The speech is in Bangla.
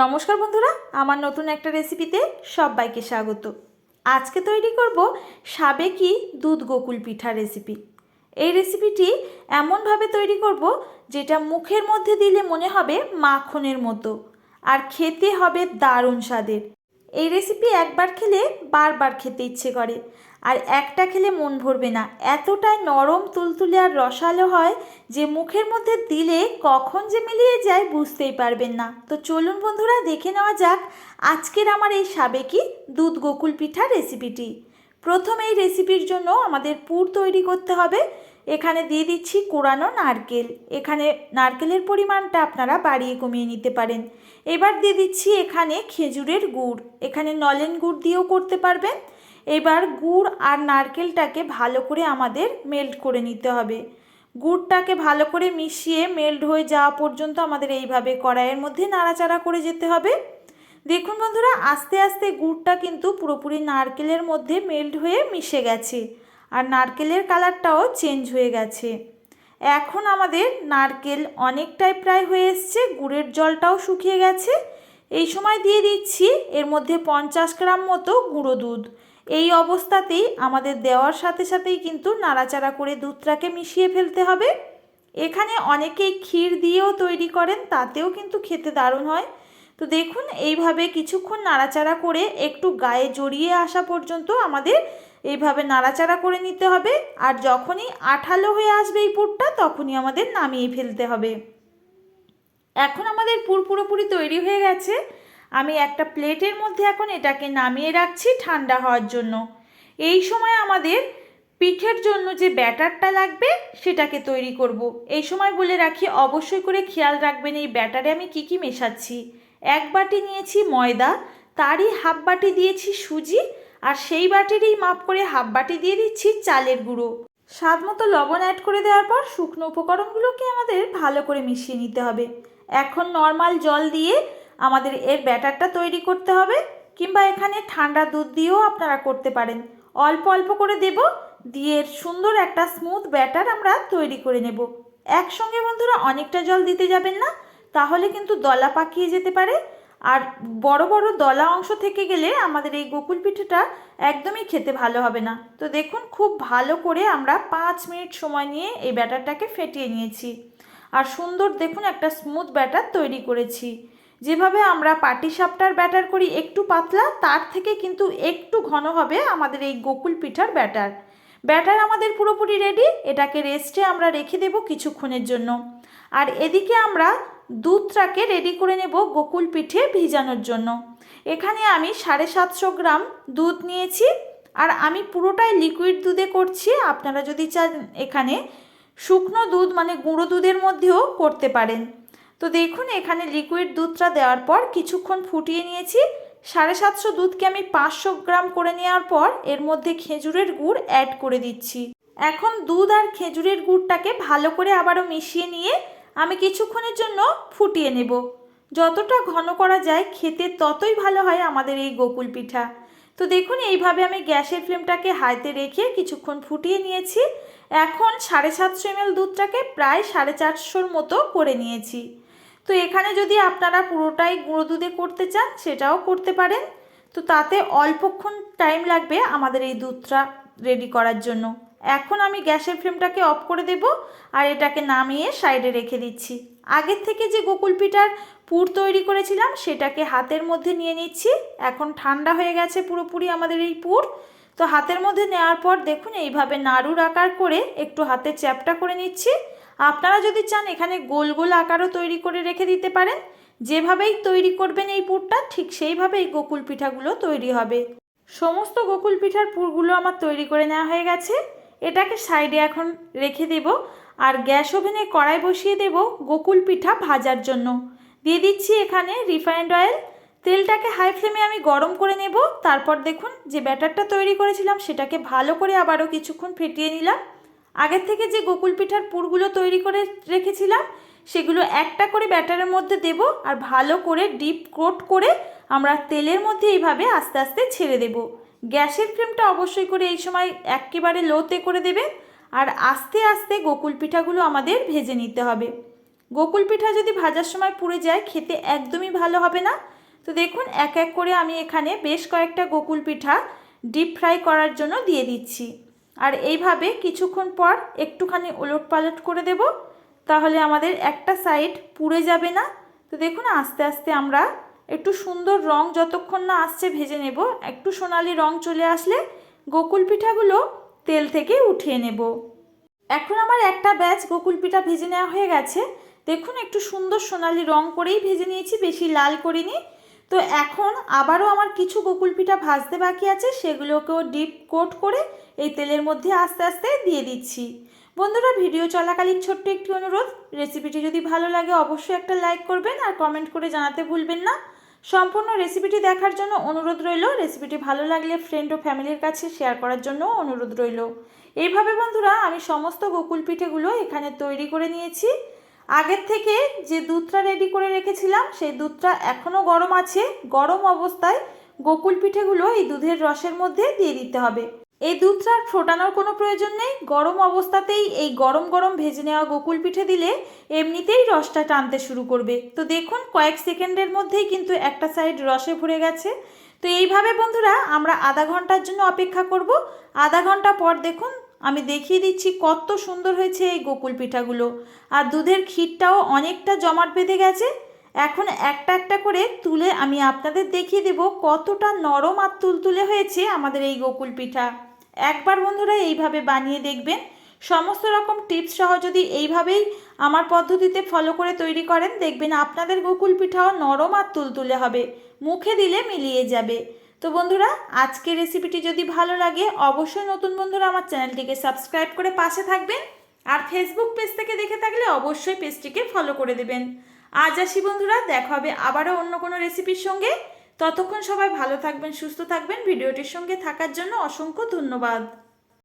নমস্কার বন্ধুরা, আমার নতুন একটা রেসিপিতে সবাইকে স্বাগত। আজকে তৈরি করব সাবেকি দুধ গোকুল পিঠা রেসিপি এই রেসিপিটি এমনভাবে তৈরি করব যেটা মুখের মধ্যে দিলে মনে হবে মাখনের মতো, আর খেতে হবে দারুণ স্বাদের। এই রেসিপি একবার খেলে বারবার খেতে ইচ্ছে করে। আর একটা খেলে মন ভরবে না। এতটাই নরম, তুলতুলে আর রসালো হয় যে মুখের মধ্যে দিলে কখন যে মিলিয়ে যায় বুঝতেই পারবেন না। তো চলুন বন্ধুরা, দেখে নেওয়া যাক আজকের আমার এই সাবেকি দুধ গোকুল পিঠা রেসিপিটি প্রথম এই রেসিপির জন্য আমাদের পুর তৈরি করতে হবে। এখানে দিয়ে দিচ্ছি কোরানো নারকেল। এখানে নারকেলের পরিমাণটা আপনারা বাড়িয়ে কমিয়ে নিতে পারেন। এবার দিয়ে দিচ্ছি এখানে খেজুরের গুড়। এখানে নলেন গুড় দিয়েও করতে পারবেন। এবার গুড় আর নারকেলটাকে ভালো করে আমাদের মেল্ট করে নিতে হবে। গুড়টাকে ভালো করে মিশিয়ে মেল্ট হয়ে যাওয়া পর্যন্ত আমাদের এইভাবে কড়াইয়ের মধ্যে নাড়াচাড়া করে যেতে হবে। দেখুন বন্ধুরা, আস্তে আস্তে গুড়টা কিন্তু পুরোপুরি নারকেলের মধ্যে মেল্ট হয়ে মিশে গেছে আর নারকেলের কালারটাও চেঞ্জ হয়ে গেছে। এখন আমাদের নারকেল অনেকটাই প্রায় হয়ে এসছে, গুড়ের জলটাও শুকিয়ে গেছে। এই সময় দিয়ে দিচ্ছি এর মধ্যে পঞ্চাশ গ্রাম মতো গুঁড়ো দুধ। এই অবস্থাতেই আমাদের দেওয়ার সাথে সাথেই কিন্তু নাড়াচাড়া করে দুধটাকে মিশিয়ে ফেলতে হবে। এখানে অনেকেই ক্ষীর দিয়েও তৈরি করেন, তাতেও কিন্তু খেতে দারুণ হয়। তো দেখুন, এইভাবে কিছুক্ষণ নাড়াচাড়া করে একটু গায়ে জড়িয়ে আসা পর্যন্ত আমাদের এইভাবে নাড়াচাড়া করে নিতে হবে। আর যখনই আঠালো হয়ে আসবে এই পুরটা, তখনই আমাদের নামিয়ে ফেলতে হবে। এখন আমাদের পুর পুরোপুরি তৈরি হয়ে গেছে। আমি একটা প্লেটের মধ্যে এখন এটাকে নামিয়ে রাখছি ঠান্ডা হওয়ার জন্য। এই সময় আমাদের পিঠের জন্য যে ব্যাটারটা লাগবে, সেটাকে তৈরি করব। এই সময় বলে রাখি, অবশ্যই করে খেয়াল রাখবেন এই ব্যাটারে আমি কি কি মেশাচ্ছি। এক বাটি নিয়েছি ময়দা, তারই হাফ বাটি দিয়েছি সুজি, আর সেই বাটিরই মাপ করে হাফ বাটি দিয়ে দিচ্ছি চালের গুঁড়ো। স্বাদ মতো লবণ অ্যাড করে দেওয়ার পর শুকনো উপকরণগুলোকে আমাদের ভালো করে মিশিয়ে নিতে হবে। এখন নর্মাল জল দিয়ে আমাদের এর ব্যাটারটা তৈরি করতে হবে, কিংবা এখানে ঠান্ডা দুধ দিয়েও আপনারা করতে পারেন। অল্প অল্প করে দেব, দিয়ে সুন্দর একটা স্মুথ ব্যাটার আমরা তৈরি করে নেব। একসঙ্গে বন্ধুরা অনেকটা জল দিতে যাবেন না, তাহলে কিন্তু দলা পাকিয়ে যেতে পারে। আর বড় বড় দলা অংশ থেকে গেলে আমাদের এই গোকুল পিঠেটা একদমই খেতে ভালো হবে না। তো দেখুন, খুব ভালো করে আমরা পাঁচ মিনিট সময় নিয়ে এই ব্যাটারটাকে ফেটিয়ে নিয়েছি। আর সুন্দর দেখুন একটা স্মুথ ব্যাটার তৈরি করেছি। যেভাবে আমরা পাটিসাপটার ব্যাটার করি একটু পাতলা, তার থেকে কিন্তু একটু ঘন হবে আমাদের এই গোকুল পিঠার ব্যাটার। ব্যাটার আমাদের পুরোপুরি রেডি এটাকে রেস্টে আমরা রেখে দেব কিছুক্ষণের জন্য। আর এদিকে আমরা দুধটাকে রেডি করে নেব গোকুল পিঠে ভিজানোর জন্য। এখানে আমি সাড়ে সাতশো গ্রাম দুধ নিয়েছি, আর আমি পুরোটাই লিকুইড দুধে করছি। আপনারা যদি চান এখানে শুকনো দুধ মানে গুঁড়ো দুধের মধ্যেও করতে পারেন। তো দেখুন, এখানে লিকুইড দুধটা দেওয়ার পর কিছুক্ষণ ফুটিয়ে নিয়েছি। সাড়ে সাতশো দুধকে আমি পাঁচশো গ্রাম করে নেওয়ার পর এর মধ্যে খেজুরের গুড় অ্যাড করে দিচ্ছি। এখন দুধ আর খেজুরের গুড়টাকে ভালো করে আবারও মিশিয়ে নিয়ে আমি কিছুক্ষণের জন্য ফুটিয়ে নেব। যতটা ঘন করা যায় খেতে ততই ভালো হয় আমাদের এই গোকুল পিঠা। তো দেখুন, এইভাবে আমি গ্যাসের ফ্লেমটাকে হাইতে রেখে কিছুক্ষণ ফুটিয়ে নিয়েছি। এখন সাড়ে সাতশো এমএল দুধটাকে প্রায় সাড়ে চারশোর মতো করে নিয়েছি। তো এখানে যদি আপনারা পুরোটাই গুঁড়ো দুধে করতে চান, সেটাও করতে পারেন। তো তাতে অল্পক্ষণ টাইম লাগবে আমাদের এই দুধটা রেডি করার জন্য। এখন আমি গ্যাসের ফ্লেমটাকে অফ করে দেব আর এটাকে নামিয়ে সাইডে রেখে দিচ্ছি। আগের থেকে যে গোকুল পিঠার পুর তৈরি করেছিলাম, সেটাকে হাতের মধ্যে নিয়ে নিচ্ছি। এখন ঠান্ডা হয়ে গেছে পুরোপুরি আমাদের এই পুর। তো হাতের মধ্যে নেওয়ার পর দেখুন, এইভাবে নাড়ুর আকার করে একটু হাতে চ্যাপটা করে নিচ্ছি। আপনারা যদি চান এখানে গোল গোল আকারও তৈরি করে রেখে দিতে পারেন, যেভাবেই তৈরি করবেন এই পুরটা, ঠিক সেইভাবে এই গোকুল পিঠাগুলো তৈরি হবে। সমস্ত গোকুল পিঠার পুরগুলো আমার তৈরি করে নেওয়া হয়ে গেছে। এটাকে সাইডে এখন রেখে দেব, আর গ্যাস ওভেনে কড়াই বসিয়ে দেব গোকুল পিঠা ভাজার জন্য। দিয়ে দিচ্ছি এখানে রিফাইন্ড অয়েল। তেলটাকে হাই ফ্লেমে আমি গরম করে নেব। তারপর দেখুন যে ব্যাটারটা তৈরি করেছিলাম, সেটাকে ভালো করে আবারও কিছুক্ষণ ফেটিয়ে নিলাম। আগের থেকে যে গোকুল পিঠার পুরগুলো তৈরি করে রেখেছিলাম, সেগুলো একটা করে ব্যাটারের মধ্যে দেব আর ভালো করে ডিপ কোট করে আমরা তেলের মধ্যে এইভাবে আস্তে আস্তে ছেড়ে দেব। গ্যাসের ফ্লেমটা অবশ্যই করে এই সময় একেবারে লোতে করে দেবেন আর আস্তে আস্তে গোকুল পিঠাগুলো আমাদের ভেজে নিতে হবে। গোকুল পিঠা যদি ভাজার সময় পুড়ে যায়, খেতে একদমই ভালো হবে না। তো দেখুন, এক এক করে আমি এখানে বেশ কয়েকটা গোকুল পিঠা ডিপ ফ্রাই করার জন্য দিয়ে দিচ্ছি। আর এইভাবে কিছুক্ষণ পর একটুখানি ওলট পালট করে দেব, তাহলে আমাদের একটা সাইড পুড়ে যাবে না। তো দেখুন, আস্তে আস্তে আমরা একটু সুন্দর রং যতক্ষণ না আসছে ভেজে নেব, একটু সোনালি রং চলে আসলে গোকুল পিঠাগুলো তেল থেকে উঠিয়ে নেব। এখন আমার একটা ব্যাচ গোকুল পিঠা ভেজে নেওয়া হয়ে গেছে। দেখুন, একটু সুন্দর সোনালি রং করেই ভেজে নিয়েছি, বেশি লাল করিনি। তো এখন আবারও আমার কিছু গোকুল পিঠা ভাজতে বাকি আছে, সেগুলোকেও ডিপ কোট করে এই তেলের মধ্যে আস্তে আস্তে দিয়ে দিচ্ছি। বন্ধুরা, ভিডিও চলাকালীন ছোট্ট একটি অনুরোধ, রেসিপিটি যদি ভালো লাগে অবশ্যই একটা লাইক করবেন আর কমেন্ট করে জানাতে ভুলবেন না। সম্পূর্ণ রেসিপিটি দেখার জন্য অনুরোধ রইল, রেসিপিটি ভালো লাগলে ফ্রেন্ড ও ফ্যামিলির কাছে শেয়ার করার জন্য অনুরোধ রইল। এইভাবে বন্ধুরা, আমি সমস্ত গোকুল পিঠেগুলো এখানে তৈরি করে নিয়েছি। আগের থেকে যে দুধটা রেডি করে রেখেছিলাম, সেই দুধটা এখনও গরম আছে। গরম অবস্থায় গোকুল পিঠেগুলো এই দুধের রসের মধ্যে দিয়ে দিতে হবে। এই দুধটা ফোটানোর কোনো প্রয়োজন নেই। গরম অবস্থাতেই এই গরম গরম ভেজে নেওয়া গোকুল পিঠে দিলে এমনিতেই রসটা টানতে শুরু করবে। তো দেখুন, কয়েক সেকেন্ডের মধ্যেই কিন্তু একটা সাইড রসে ভরে গেছে। তো এইভাবে বন্ধুরা, আমরা আধা ঘণ্টার জন্য অপেক্ষা করব। আধা ঘণ্টা পর দেখুন আমি দেখিয়ে দিচ্ছি কত সুন্দর হয়েছে এই গোকুল পিঠাগুলো। আর দুধের ক্ষীরটাও অনেকটা জমাট বেঁধে গেছে। এখন একটা একটা করে তুলে আমি আপনাদের দেখিয়ে দেব কতটা নরম আর তুলতুলে হয়েছে আমাদের এই গোকুল পিঠা। একবার বন্ধুরা এইভাবে বানিয়ে দেখবেন। সমস্ত রকম টিপস সহ যদি এইভাবেই আমার পদ্ধতিতে ফলো করে তৈরি করেন, দেখবেন আপনাদের গোকুল পিঠাও নরম আর তুলতুলে হবে। মুখে দিলে মিলিয়ে যাবে। তো বন্ধুরা আজকে রেসিপিটি যদি ভালো লাগে, অবশ্যই নতুন বন্ধুরা আমার চ্যানেলটিকে সাবস্ক্রাইব করে পাশে থাকবেন আর ফেসবুক পেজ থেকে দেখে থাকলে অবশ্যই পেজটিকে ফলো করে দেবেন। আজ আসি বন্ধুরা, দেখা হবে আবারও অন্য কোনো রেসিপির সঙ্গে। ততক্ষণ সবাই ভালো থাকবেন, সুস্থ থাকবেন। ভিডিওটির সঙ্গে থাকার জন্য অসংখ্য ধন্যবাদ।